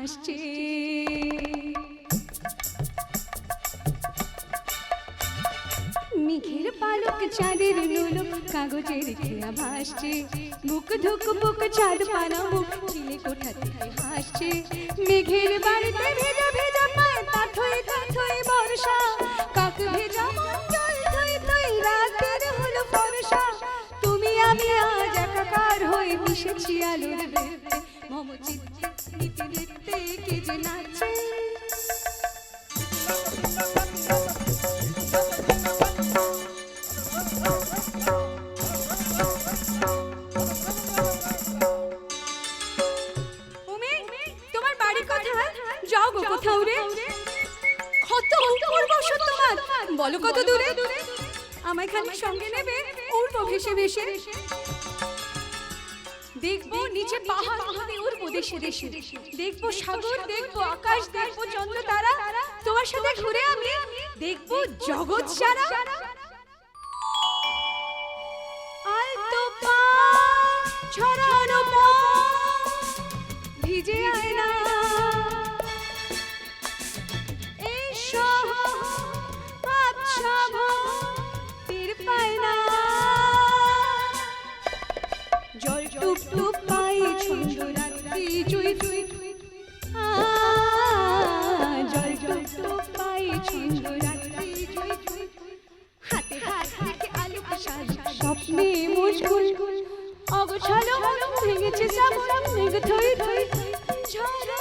ভাসছে মেঘের পালক চাঁদের নোলক কাগজের খেয়া ভাসছে। বুক ধুক বুক চাঁদ পানা মুখ চিলে কোঠা থেকে হাসছে। মেঘের বাড়িতে ভেজা ভেজা পায়, তা থই থই থই বর্ষা। কাক ভেজা মন জল থই থই, রাতের হলো ফর্সা। তুমি আমি আজ একাকার হয়ে মিশেছি আলোর বেতে নাচে গো কোথাও রে। কত উপর বসো তোমার। বলো কত দূরে। আমায় খালি সঙ্গে নেবে। উড়বো ভেসে ভেসে দেখব নিচে পাহাড় নদী উড়বো দেশে দেশে। দেখব সাগর দেখব আকাশ দেখব চন্দ্র তারা। তোমার সাথে ঘুরে আমি দেখব জগৎ সারা আলতো পা ছড়ানো পা ভিজে আয় স্বপ্নে মুশকুল অগোছালো মন ভেঙেছে সাবন মেঘ থই থই ঝরনা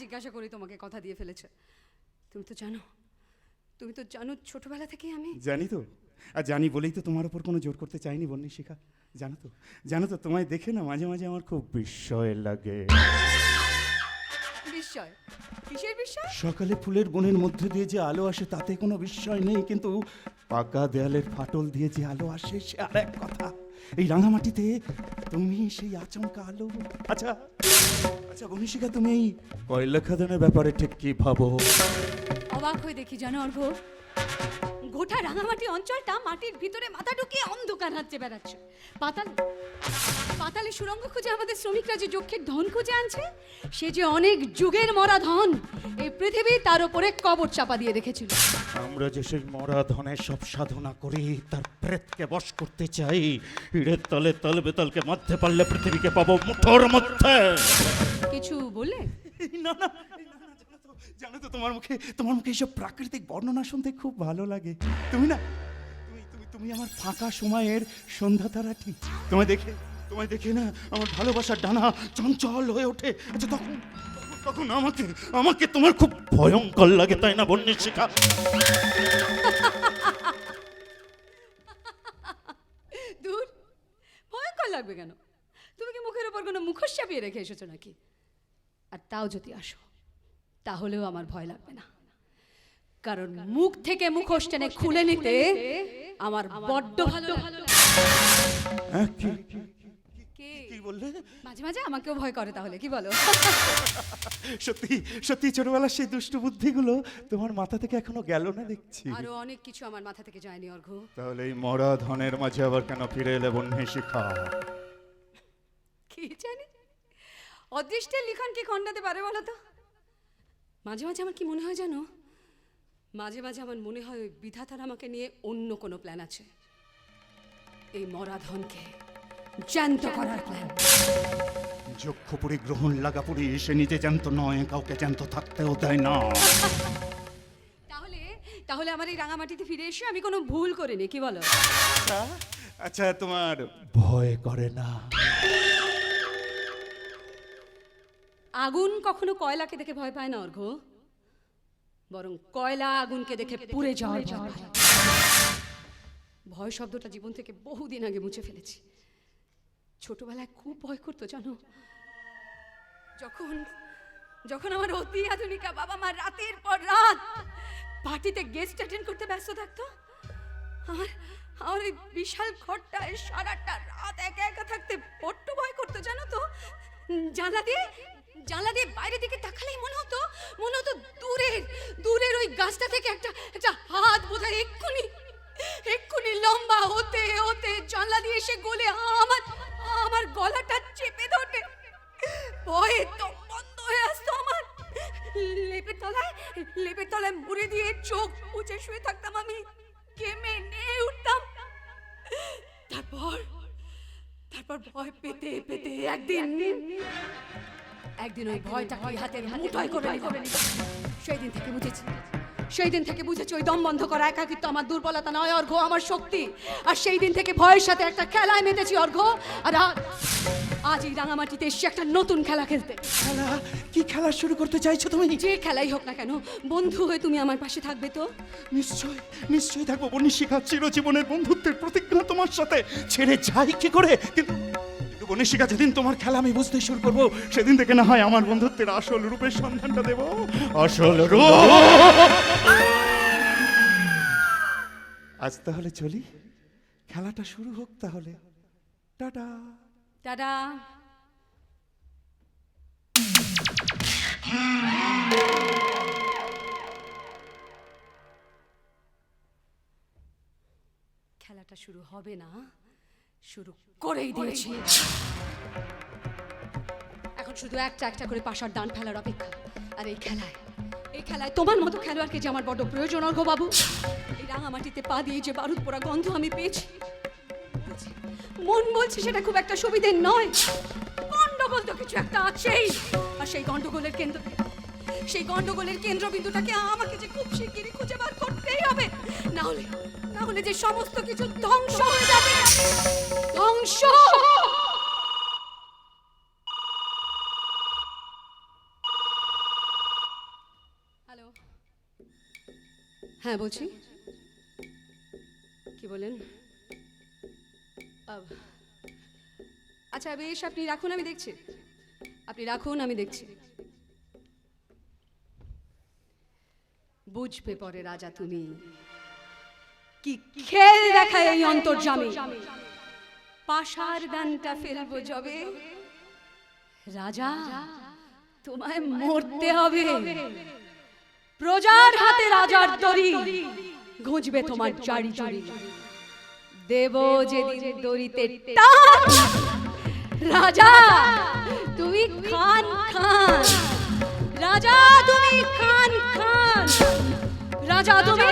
জিজ্ঞাসা করি তোমাকে কথা দিয়ে ফেলেছে। তুমি তো জানো তুমি তো জানো ছোটবেলা থেকে আমি জানি তো। আর জানি বলেই তো তোমার উপর কোনো জোর করতে চাইনি বন্যী শিখা জানো তো জানো তো তোমায় দেখে না মাঝে মাঝে আমার খুব বিস্ময় লাগে। বিস্ময়? কিসের বিস্ময়? সকালে ফুলের বনের মধ্যে দিয়ে যে আলো আসে তাতে কোনো বিস্ময় নেই কিন্তু পাকা দেয়ালের ফাটল দিয়ে যে আলো আসে সে আর এক কথা। এই রাঙামাটিতে তুমি সেই আচমকা আলো। আচ্ছা আচ্ছা বনিশিকা তুমি কয়লা খাদানের ব্যাপারে ঠিক কি ভাবো? অবাক হয়ে দেখি জানো অর্ঘ গোটা রাঙামাটি অঞ্চলটা মাটির ভিতরে মাথা ঢুকিয়ে অন্ধকার হাঁটতে বেড়াচ্ছে। পাতাল পাতালে সুরঙ্গ খুঁজে আমাদের শ্রমিকরা যে যক্ষের ধন খুঁজে আনছে সে যে অনেক যুগের মরা ধন এই পৃথিবী তার উপরে কবর চাপা দিয়ে রেখেছিল। আমরা যে সেই মরা ধনের সব সাধনা করি তার প্রেতকে বশ করতে চাই। হিড়ের তলে তল বেতলকে মধ্যে পারলে পৃথিবীকে পাবো মুঠোর মধ্যে। কিছু এই না, না, জানো তো, তোমার মুখে তোমার মুখে এইসব প্রাকৃতিক বর্ণনা শুনতে খুব ভালো লাগে। তুমি না তুমি তুমি তুমি আমার ফাঁকা সময়ের সন্ধ্যা তারা ঠিক তোমায় দেখে তোমায় দেখে না আমার ভালোবাসার ডানা চঞ্চল হয়ে ওঠে। আচ্ছা তখন তখন- আমাকে আমাকে তোমার খুব ভয়ঙ্কর লাগে তাই না বন্যের শেখা দূর ভয়ঙ্কর লাগবে কেন? তুমি কি মুখের উপর কোনো মুখোশ চাপিয়ে রেখে এসেছ নাকি? আর তাও যদি আসো। তাহলেও আমার ভয় লাগবে না। কারণ মুখ থেকে মুখোশ টেনে খুলে নিতে আমার বড্ড ভালো হ্যাঁ, কি? বললে? মাঝে মাঝে আমাকেও ভয় করে তাহলে কি বলো? সত্যি সত্যি ছোটবেলার সেই দুষ্টু বুদ্ধিগুলো তোমার মাথা থেকে এখনও গেল না দেখছি। আরও অনেক কিছু আমার মাথা থেকে যায়নি অর্ঘ তাহলে এই মরা ধনের মাঝে আবার কেন ফিরে এলে বন্যে শিখা? কি জানি? অদৃষ্টের লিখন কি খণ্ডাতে পারে বলো তো? মাঝে মাঝে আমার কি মনে হয় জানো? মাঝে মাঝে আমার মনে হয় ওই বিধাতার আমাকে নিয়ে অন্য কোনো প্ল্যান আছে। এই মরাধনকে জ্যান্ত করার প্ল্যান যক্ষ পরিগ্রহণ লাগা পড়ি সে নিজে জ্যান্ত নয় কাউকে জ্যান্ত থাকতেও দেয় না। তাহলে তাহলে আমার এই রাঙামাটিতে ফিরে এসে আমি কোনো ভুল করিনি কি বলো? আচ্ছা তোমার ভয় করে না। আগুন কখনো কয়লাকে দেখে ভয় পায় না অর্ঘ বরং কয়লা আগুনকে দেখে পুড়ে যাওয়ার ভয় ভয় শব্দটা জীবন থেকে বহুদিন আগে মুছে ফেলেছি। ছোটবেলায় খুব ভয় করতো জানো? যখন যখন আমার অতি আধুনিকা বাবা মা রাতের পর রাত পার্টিতে গেস্ট অ্যাটেন্ড করতে ব্যস্ত থাকতো আমার আমার ওই বিশাল ঘরটায় সারাটা রাত একা একা থাকতে বড্ড ভয় করতো জানো তো? জানলা দিয়ে জানলা দিয়ে বাইরের দিকে তাকালেই মনে হতো মনে হতো দূরের দূরের ওই গাছটা থেকে একটা একটা হাত বোধহয় এক্ষুনি এক্ষুনি লম্বা হতে হতে জানলা দিয়ে এসে গলে আমার আমার গলাটা চেপে ধরে ভয়ে তো বন্ধ হয়ে আসতো আমার। লেপের তলায় লেপের তলায় মুড়ে দিয়ে চোখ মুছে শুয়ে থাকতাম আমি। কেমে নিয়ে উঠতাম। তারপর তারপর ভয় পেতে পেতে একদিন একদিন ওই ভয়টা ওই হাতের মুঠোয় করে নিলাম সেই দিন থেকে বুঝেছি। সেই দিন থেকে বুঝেছি ওই দম বন্ধ করা একাকিত্ব আমার দুর্বলতা নয় অর্ঘ আমার শক্তি। আর সেই দিন থেকে ভয়ের সাথে একটা খেলায় মেতেছি অর্ঘ আর আজ আজ এই রাঙামাটিতে এসে একটা নতুন খেলা খেলতে। খেলা? কি খেলা শুরু করতে চাইছো তুমি? যে খেলাই হোক না কেন বন্ধু হয়ে তুমি আমার পাশে থাকবে তো। নিশ্চয় নিশ্চয় থাকব বনিশিখা চিরজীবনের বন্ধুত্বের প্রতিজ্ঞা তোমার সাথে। ছেড়ে যাই কি করে? কিন্তু বনিশিখা যেদিন তোমার খেলা আমি বুঝতে শুরু করব, সেদিন থেকে না হয় আমার বন্ধুত্বের আসল রূপের সন্ধানটা দেবো। আসল রূপ। আজ তাহলে চলি। খেলাটা শুরু হোক তাহলে। টাটা। টাটা। খেলাটা শুরু হবে না। শুরু করেই দিয়েছি। এখন শুধু একটা একটা করে পাশার দান ফেলার অপেক্ষা। আর এই খেলায় এই খেলায় তোমার মতো খেলোয়াড়কে যে আমার বড় প্রয়োজন অর্ঘ বাবু। এই রাঙামাটিতে পা দিয়ে যে বারুদ পোড়া গন্ধ আমি পেয়েছি। মন বলছে সেটা খুব একটা সুবিধে নয়। গন্ডগোল তো কিছু একটা আছেই। আর সেই গন্ডগোলের কেন্দ্র সেই গন্ডগোলের কেন্দ্রবিন্দুটাকে আমাকে যে খুব শিগগিরই খুঁজে বার করতেই হবে। না হলে না হলে যে সমস্ত কিছু ধ্বংস হয়ে যাবে। ধ্বংস! হ্যালো। হ্যাঁ বলছি। কি বলেন আচ্ছা বেশ আপনি রাখুন আমি দেখছি। আপনি রাখুন আমি দেখছি। বুঝবে পরে রাজা তুমি। কি খেল দেখায় এই অন্তর্জামে? পাশার গানটা ফেলব যবে। রাজা, তোমায় মরতে হবে। প্রজার হাতে রাজার দড়ি গুঁজবে তোমার চারি চারি দেব যেদিন দড়িতে রাজা, তুমি খান খান। রাজা তুমি খান খান রাজা তুমি